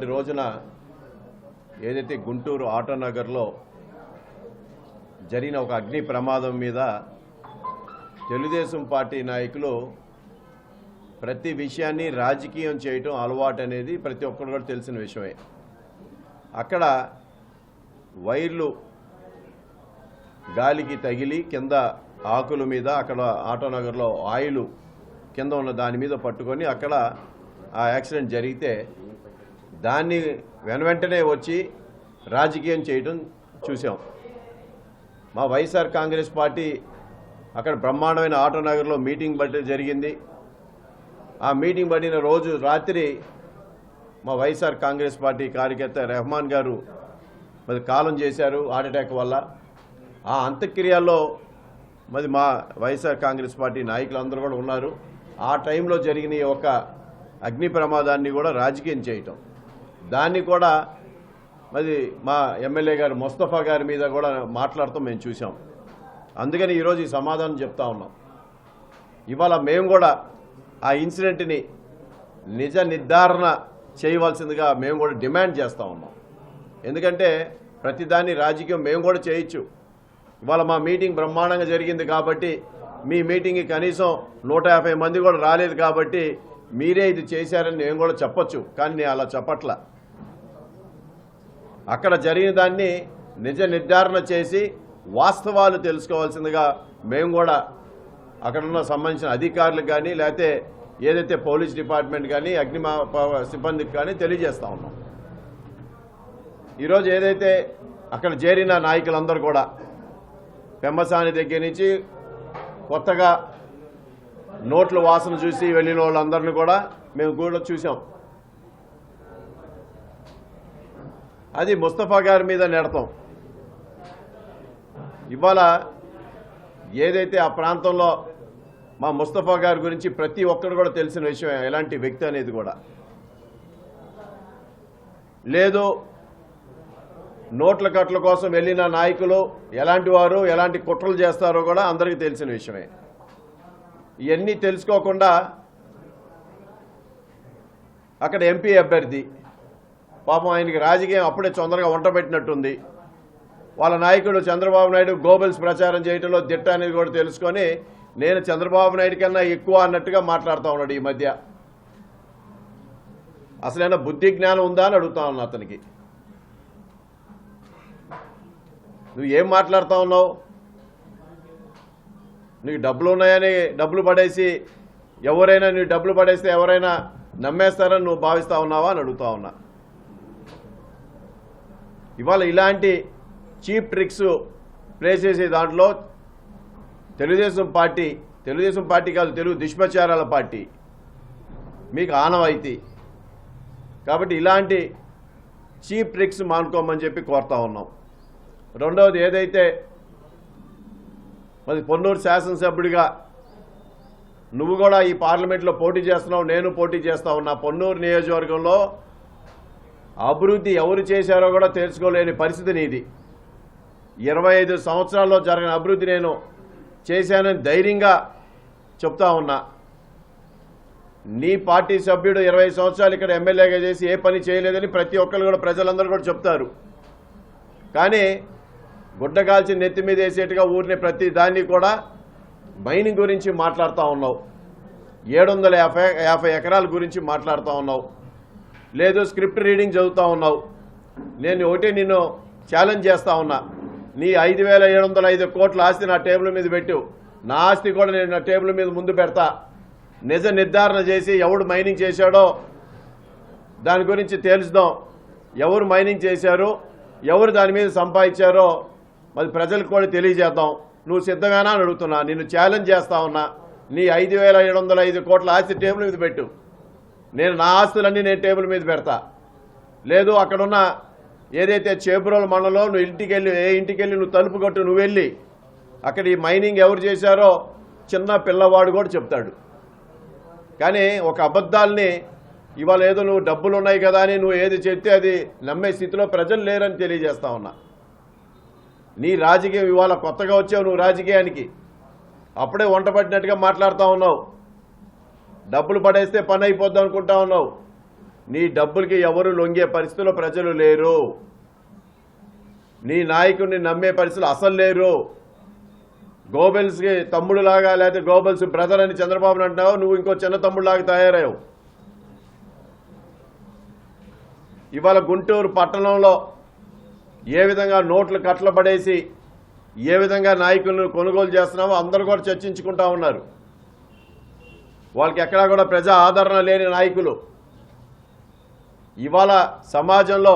మొన్నటి రోజున ఏదైతే గుంటూరు ఆటోనగర్లో జరిగిన ఒక అగ్ని ప్రమాదం మీద తెలుగుదేశం పార్టీ నాయకులు ప్రతి విషయాన్ని రాజకీయం చేయటం అలవాటు అనేది ప్రతి ఒక్కరు కూడా తెలిసిన విషయమే. అక్కడ వైర్లు గాలికి తగిలి కింద ఆకుల మీద అక్కడ ఆటోనగర్లో ఆయిల్ కింద ఉన్న దాని మీద పట్టుకొని అక్కడ ఆ యాక్సిడెంట్ జరిగితే దాన్ని వెనవెంటనే వచ్చి రాజకీయం చేయటం చూసాం. మా వైఎస్ఆర్ కాంగ్రెస్ పార్టీ అక్కడ బ్రహ్మాండమైన ఆటోనగర్లో మీటింగ్ బట్టి జరిగింది. ఆ మీటింగ్ పడిన రోజు రాత్రి మా వైఎస్ఆర్ కాంగ్రెస్ పార్టీ కార్యకర్త రెహమాన్ గారు మరి కాలం చేశారు హార్ట్అటాక్ వల్ల. ఆ అంత్యక్రియల్లో మరి మా వైఎస్ఆర్ కాంగ్రెస్ పార్టీ నాయకులందరూ కూడా ఉన్నారు. ఆ టైంలో జరిగిన ఒక అగ్ని ప్రమాదాన్ని కూడా రాజకీయం చేయటం. దాన్ని కూడా మరి మా ఎమ్మెల్యే గారు ముస్తఫా గారి మీద కూడా మాట్లాడుతూ మేము చూసాం అందుకని ఈరోజు ఈ సమాధానం చెప్తా ఉన్నాం. ఇవాళ మేము కూడా ఆ ఇన్సిడెంట్ని నిజ నిర్ధారణ చేయవలసిందిగా మేము కూడా డిమాండ్ చేస్తూ ఉన్నాం. ఎందుకంటే ప్రతిదాన్ని రాజకీయం మేము కూడా చేయొచ్చు. ఇవాళ మా మీటింగ్ బ్రహ్మాండంగా జరిగింది కాబట్టి మీ మీటింగ్కి కనీసం నూట యాభై మంది కూడా రాలేదు కాబట్టి మీరే ఇది చేశారని నేను కూడా చెప్పొచ్చు కానీ నేను అలా చెప్పట్ల. అక్కడ జరిగిన దాన్ని నిజ నిర్ధారణ చేసి వాస్తవాలు తెలుసుకోవాల్సిందిగా మేము కూడా అక్కడ ఉన్న సంబంధించిన అధికారులకు కానీ లేకపోతే ఏదైతే పోలీస్ డిపార్ట్మెంట్ కానీ అగ్నిమా సిబ్బందికి కానీ తెలియజేస్తా ఉన్నాం. ఈరోజు ఏదైతే అక్కడ చేరిన నాయకులందరూ కూడా పెమ్మసాని దగ్గర నుంచి కొత్తగా నోట్ల వాసన చూసి వెళ్ళిన వాళ్ళందరినీ కూడా మేము కూడా చూసాం అది ముస్తఫా గారి మీద నెడతాం. ఇవాళ ఏదైతే ఆ ప్రాంతంలో మా ముస్తఫా గారి గురించి ప్రతి ఒక్కరు కూడా తెలిసిన విషయం ఎలాంటి వ్యక్తి అనేది కూడా. లేదు నోట్ల కట్ల కోసం వెళ్ళిన నాయకులు ఎలాంటి వారు ఎలాంటి కుట్రలు చేస్తారో కూడా అందరికీ తెలిసిన విషయమే. ఇవన్నీ తెలుసుకోకుండా అక్కడ ఎంపీ అభ్యర్థి. పాపం ఆయనకి రాజకీయం అప్పుడే తొందరగా వంటబెట్టినట్టుంది వాళ్ళ నాయకుడు చంద్రబాబు నాయుడు గోబెల్స్ ప్రచారం చేయడంలో దిట్ట అనేది కూడా తెలుసుకొని నేను చంద్రబాబు నాయుడు కన్నా ఎక్కువ అన్నట్టుగా మాట్లాడుతూ ఉన్నాడు ఈ మధ్య. అసలైనా బుద్ధి జ్ఞానం ఉందా అని అడుగుతా ఉన్నా అతనికి. నువ్వు ఏం మాట్లాడుతూ ఉన్నావు? నీకు డబ్బులు ఉన్నాయని డబ్బులు పడేసి ఎవరైనా నీ డబ్బులు పడేస్తే ఎవరైనా నమ్మేస్తారని నువ్వు భావిస్తా ఉన్నావా అని అడుగుతా ఉన్నా. ఇవాళ ఇలాంటి చీప్ ట్రిక్స్ ప్లే చేసే దాంట్లో తెలుగుదేశం పార్టీ తెలుగుదేశం పార్టీ కాదు తెలుగు దుష్ప్రచారాల పార్టీ మీకు ఆనవాయితీ. కాబట్టి ఇలాంటి చీప్ ట్రిక్స్ మానుకోమని చెప్పి కోరుతా ఉన్నాం. రెండవది ఏదైతే మరి పొన్నూరు శాసనసభ్యుడిగా నువ్వు కూడా ఈ పార్లమెంట్లో పోటీ చేస్తున్నావు నేను పోటీ చేస్తా ఉన్నా. పొన్నూరు నియోజకవర్గంలో అభివృద్ధి ఎవరు చేశారో కూడా తెలుసుకోలేని పరిస్థితి నీది. ఇరవై ఐదు సంవత్సరాల్లో జరిగిన అభివృద్ధి నేను చేశానని ధైర్యంగా చెప్తా ఉన్నా. నీ పార్టీ సభ్యుడు ఇరవై సంవత్సరాలు ఇక్కడ ఎమ్మెల్యేగా చేసి ఏ పని చేయలేదని ప్రతి ఒక్కరు కూడా ప్రజలందరూ కూడా చెప్తారు. కానీ గుడ్డగాల్చి నెత్తి మీద వేసేట్టుగా ఊరిని ప్రతి దాన్ని కూడా మైనింగ్ గురించి మాట్లాడుతూ ఉన్నావు. ఏడు వందల యాభై యాభై ఎకరాల గురించి మాట్లాడుతూ ఉన్నావు. లేదు స్క్రిప్ట్ రీడింగ్ చదువుతూ ఉన్నావు. నేను ఒకటి నిన్ను ఛాలెంజ్ చేస్తా ఉన్నా. నీ ఐదు వేల ఏడు వందల ఐదు కోట్ల ఆస్తి నా టేబుల్ మీద పెట్టు. నా ఆస్తి కూడా నేను నా టేబుల్ మీద ముందు పెడతా. నిజ నిర్ధారణ చేసి ఎవడు మైనింగ్ చేశాడో దాని గురించి తెలుసుదాం ఎవరు మైనింగ్ చేశారు? ఎవరు దాని మీద సంపాదించారో? మరి ప్రజలకు కూడా తెలియజేద్దాం. నువ్వు సిద్ధమేనా అని అడుగుతున్నా. నిన్ను ఛాలెంజ్ చేస్తా ఉన్నా. నీ ఐదు వేల ఏడు వందల ఐదు కోట్ల ఆస్తి టేబుల్ మీద పెట్టు. నేను నా ఆస్తులన్నీ నేను టేబుల్ మీద పెడతా. లేదు అక్కడున్న ఏదైతే చేపురోల మండలంలో నువ్వు ఇంటికి వెళ్ళి ఏ ఇంటికి వెళ్ళి నువ్వు తలుపు కొట్టు నువ్వు వెళ్ళి. అక్కడ ఈ మైనింగ్ ఎవరు చేశారో చిన్న పిల్లవాడు కూడా చెప్తాడు. కానీ ఒక అబద్ధాల్ని ఇవాళ ఏదో నువ్వు డబ్బులు ఉన్నాయి కదా అని నువ్వు ఏది చెప్తే అది నమ్మే స్థితిలో ప్రజలు లేరని తెలియజేస్తా ఉన్నా. నీ రాజకీయం ఇవాళ కొత్తగా వచ్చావు నువ్వు రాజకీయానికి. అప్పుడే వంట పట్టినట్టుగా మాట్లాడుతూ ఉన్నావు. డబ్బులు పడేస్తే పని అయిపోద్దాం అనుకుంటా ఉన్నావు. నీ డబ్బులకి ఎవరు లొంగే పరిస్థితుల్లో ప్రజలు లేరు. నీ నాయకుడిని నమ్మే పరిస్థితులు అసలు లేరు. గోబెల్స్కి తమ్ముడులాగా లేకపోతే గోబెల్స్ బ్రదర్ అని చంద్రబాబు అంటున్నావు? నువ్వు ఇంకో చిన్న తమ్ముడులాగా తయారయ్యావు. ఇవాళ గుంటూరు పట్టణంలో ఏ విధంగా నోట్లు కట్టలు పడేసి ఏ విధంగా నాయకులను కొనుగోలు చేస్తున్నామో అందరూ కూడా చర్చించుకుంటా ఉన్నారు. వాళ్ళకి ఎక్కడా కూడా ప్రజా ఆదరణ లేని నాయకులు. ఇవాళ సమాజంలో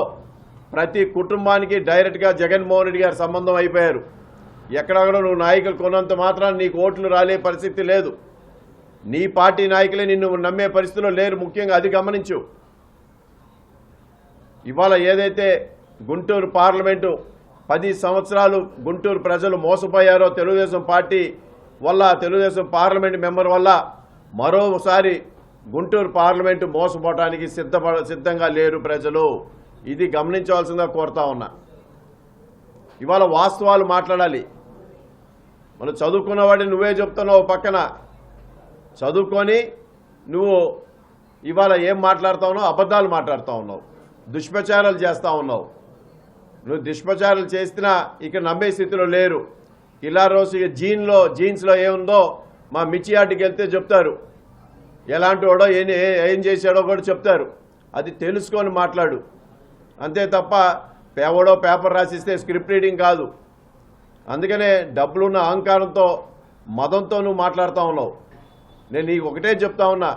ప్రతి కుటుంబానికి డైరెక్ట్గా జగన్మోహన్ రెడ్డి గారి సంబంధం అయిపోయారు. ఎక్కడా కూడా నువ్వు నాయకులు కొన్నంత మాత్రాన్ని నీకు ఓట్లు రాలే పరిస్థితి లేదు. నీ పార్టీ నాయకులే నిన్ను నమ్మే పరిస్థితిలో లేరు. ముఖ్యంగా అది గమనించు. ఇవాళ ఏదైతే గుంటూరు పార్లమెంటు పది సంవత్సరాలు గుంటూరు ప్రజలు మోసపోయారో తెలుగుదేశం పార్టీ వల్ల తెలుగుదేశం పార్లమెంట్ మెంబర్ వల్ల మరోసారి గుంటూరు పార్లమెంటు మోసపోవటానికి సిద్ధపడ సిద్ధంగా లేరు ప్రజలు. ఇది గమనించవలసిందిగా కోరుతా ఉన్నా. ఇవాళ వాస్తవాలు మాట్లాడాలి. మనం చదువుకున్నవాడిని నువ్వే చెప్తున్నావు పక్కన. చదువుకొని నువ్వు ఇవాళ ఏం మాట్లాడుతా ఉన్నావు? అబద్ధాలు మాట్లాడుతూ ఉన్నావు. దుష్ప్రచారాలు చేస్తూ ఉన్నావు. నువ్వు దుష్ప్రచారాలు చేసినా ఇక నమ్మే స్థితిలో లేరు. ఇలా రోజు జీన్లో జీన్స్లో ఏముందో మా మిచ్చి ఆటికి వెళ్తే చెప్తారు. ఎలాంటి వాడో ఏం ఏం చేశాడో కూడా చెప్తారు. అది తెలుసుకొని మాట్లాడు. అంతే తప్ప ఎవడో పేపర్ రాసిస్తే స్క్రిప్ట్ రీడింగ్ కాదు. అందుకనే డబ్బులున్న అహంకారంతో మదంతో నువ్వు మాట్లాడుతూ ఉన్నావు. నేను నీకు ఒకటే చెప్తా ఉన్నా.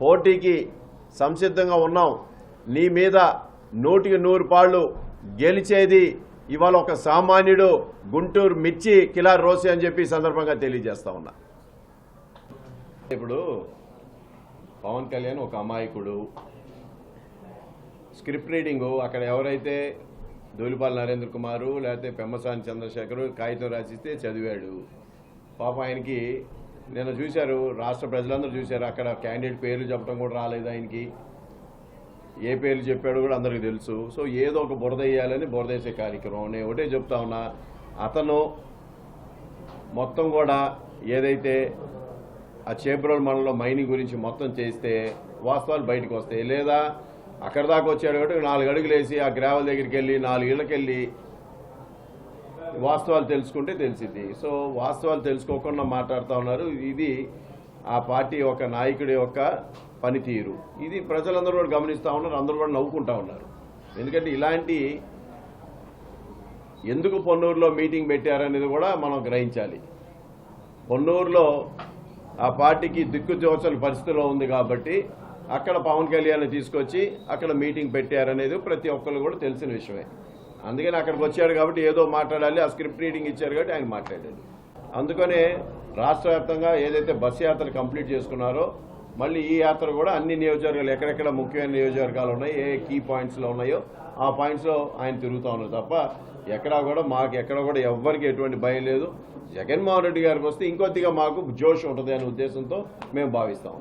పోటీకి సంసిద్ధంగా ఉన్నాం నీ మీద నూటికి నూరు పాళ్ళు గెలిచేది ఇవాళ ఒక సామాన్యుడు గుంటూరు మిర్చి కిలా రోసి అని చెప్పి సందర్భంగా తెలియజేస్తా ఉన్నా. ఇప్పుడు పవన్ కళ్యాణ్ ఒక అమాయకుడు. స్క్రిప్ట్ రీడింగు అక్కడ ఎవరైతే ధూలిపాల్ నరేంద్ర కుమారు లేకపోతే పెమ్మసాని చంద్రశేఖరు కాగితం రాసిస్తే చదివాడు. పాప ఆయనకి నిన్న చూశారు రాష్ట్ర ప్రజలందరూ చూశారు అక్కడ క్యాండిడేట్ పేర్లు చెప్పడం కూడా రాలేదు ఆయనకి. ఏ పేర్లు చెప్పాడో కూడా అందరికీ తెలుసు. సో ఏదో ఒక బురద వేయాలని బురద వేసే కార్యక్రమం. నేను ఒకటే చెప్తా ఉన్నా అతను మొత్తం కూడా ఏదైతే ఆ చేబ్రోల్ మండలంలో మైనింగ్ గురించి మొత్తం చేస్తే వాస్తవాలు బయటకు వస్తాయి. లేదా అక్కడ దాకా వచ్చాడు కాబట్టి నాలుగు అడుగులు వేసి ఆ గ్రావెల్ దగ్గరికి వెళ్ళి నాలుగు ఇళ్ళకి వెళ్ళి వాస్తవాలు తెలుసుకుంటే తెలిసింది సో వాస్తవాలు తెలుసుకోకుండా మాట్లాడుతూ ఉన్నారు. ఇది ఆ పార్టీ యొక్క నాయకుడి యొక్క పనితీరు. ఇది ప్రజలందరూ కూడా గమనిస్తూ ఉన్నారు అందరూ కూడా నవ్వుకుంటా ఉన్నారు. ఎందుకంటే ఇలాంటి ఎందుకు పొన్నూరులో మీటింగ్ పెట్టారనేది కూడా మనం గ్రహించాలి. పొన్నూరులో ఆ పార్టీకి దిక్కుచోచని పరిస్థితిలో ఉంది కాబట్టి అక్కడ పవన్ కళ్యాణ్ తీసుకొచ్చి అక్కడ మీటింగ్ పెట్టారనేది ప్రతి ఒక్కరు కూడా తెలిసిన విషయమే. అందుకని అక్కడికి వచ్చాడు కాబట్టి ఏదో మాట్లాడాలి ఆ స్క్రిప్ట్ రీడింగ్ ఇచ్చారు కాబట్టి ఆయన మాట్లాడాడు. అందుకనే రాష్ట్ర వ్యాప్తంగా ఏదైతే బస్ యాత్ర కంప్లీట్ చేసుకున్నారో మళ్ళీ ఈ యాత్ర కూడా అన్ని నియోజకవర్గాలు ఎక్కడెక్కడ ముఖ్యమైన నియోజకవర్గాలు ఉన్నాయి ఏ కీ పాయింట్స్లో ఉన్నాయో ఆ పాయింట్స్లో ఆయన తిరుగుతూ ఉన్నారు తప్ప ఎక్కడా కూడా మాకు ఎక్కడ కూడా ఎవ్వరికి ఎటువంటి భయం లేదు. జగన్మోహన్ రెడ్డి గారికి వస్తే ఇంకొద్దిగా మాకు జోష్ ఉంటుంది అనే ఉద్దేశంతో మేము భావిస్తాము